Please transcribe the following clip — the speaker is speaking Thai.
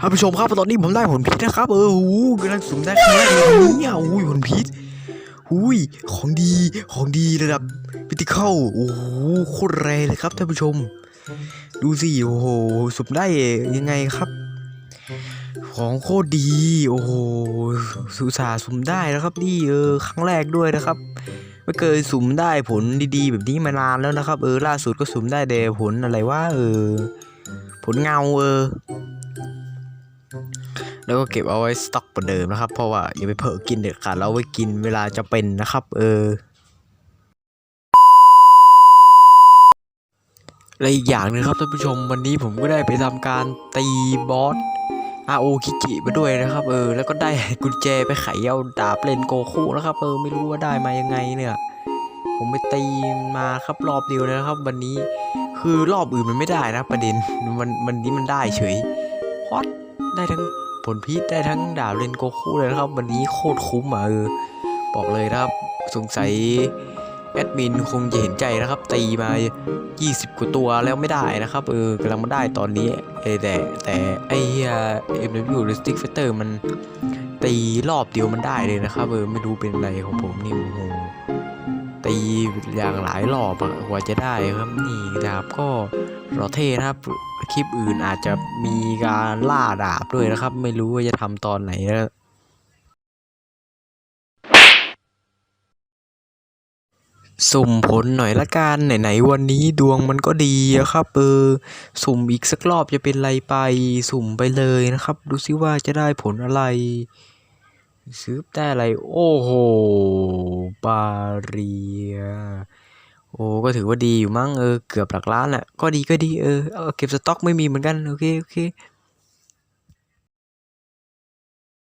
ท่านผู้ชมครับตอนนี้ผมได้ผลพิษนะครับ เออหูกำลังสุ่มได้ครั้งแรกในวันนี้อะอุ้ยผลพิษอุ้ยของดีของดีระดับพิติเข้าโอ้โหโคตรแรงเลยครับท่านผู้ชม ดูสิโอ้โหสุ่มได้ยังไงครับ ของโคตรดีโอ้โหสุสาสุ่มได้นะครับนี่เออครั้งแรกด้วยนะครับไม่เคยสุ่มได้ผลดีๆ แบบนี้มานานแล้วนะครับ เออล่าสุดก็สุ่มได้แต่ผลอะไรว่าเออ ผลเงาเออ แล้วก็เก็บเอาไว้สต็อกเหมือนเดิมนะครับ เพราะว่าอย่าไปเผลอกินเด็ดขาดแล้วเอาไว้กินเวลาจะเป็นนะครับ เออและอีกอย่างหนึงครับท่านผู้ชมวันนี้ผมก็ได้ไปทำการตีบอสอาโอคิจิมาด้วยนะครับเออแล้วก็ได้กุญแจไปไขเอาดาบเลนโกคุนะครับเออไม่รู้ว่าได้มายังไงเนี่ยผมไปตีมาครับรอบเดียวนะครับ วันนี้คือรอบอื่นมันไม่ได้นะประเด็นมันมันนี้มันได้เฉยพอด ได้ทั้งผลพิษได้ทั้งดาบเลนโกคุเลยนะครับ วันนี้โคตรคุ้มอะเออบอกเลยนะครับสงสัยแอดมินคงจะเห็นใจนะครับ ตีมา 20 กว่าตัวแล้วไม่ได้นะครับ เออกำลังมาได้ตอนนี้เอแต่แต่ไอ้เหี้ย MW หรือ Stick Fighter มันตีรอบเดียวมันได้เลยนะครับ เออไม่รู้เป็นอะไรของผมนี่โอ้โหตีอย่างหลายรอบอะกว่าจะได้ครับนี่นะครับก็ รอเท่นะครับ คลิปอื่นอาจจะมีการล่าดาบด้วยนะครับ ไม่รู้ว่าจะทำตอนไหนนะสุ่มผลหน่อยละกันไหนๆวันนี้ดวงมันก็ดีอะครับเออสุ่มอีกสักรอบจะเป็นไรไป สุ่มไปเลยนะครับ ดูซิว่าจะได้ผลอะไรซื้อได้อะไร โอ้โหบาเรีย โอ้ก็ถือว่าดีอยู่มั้งเออเกือบหลักล้านแหละก็ดีก็ดีเออเอาเก็บสต็อกไม่มีเหมือนกันโอเคโอเค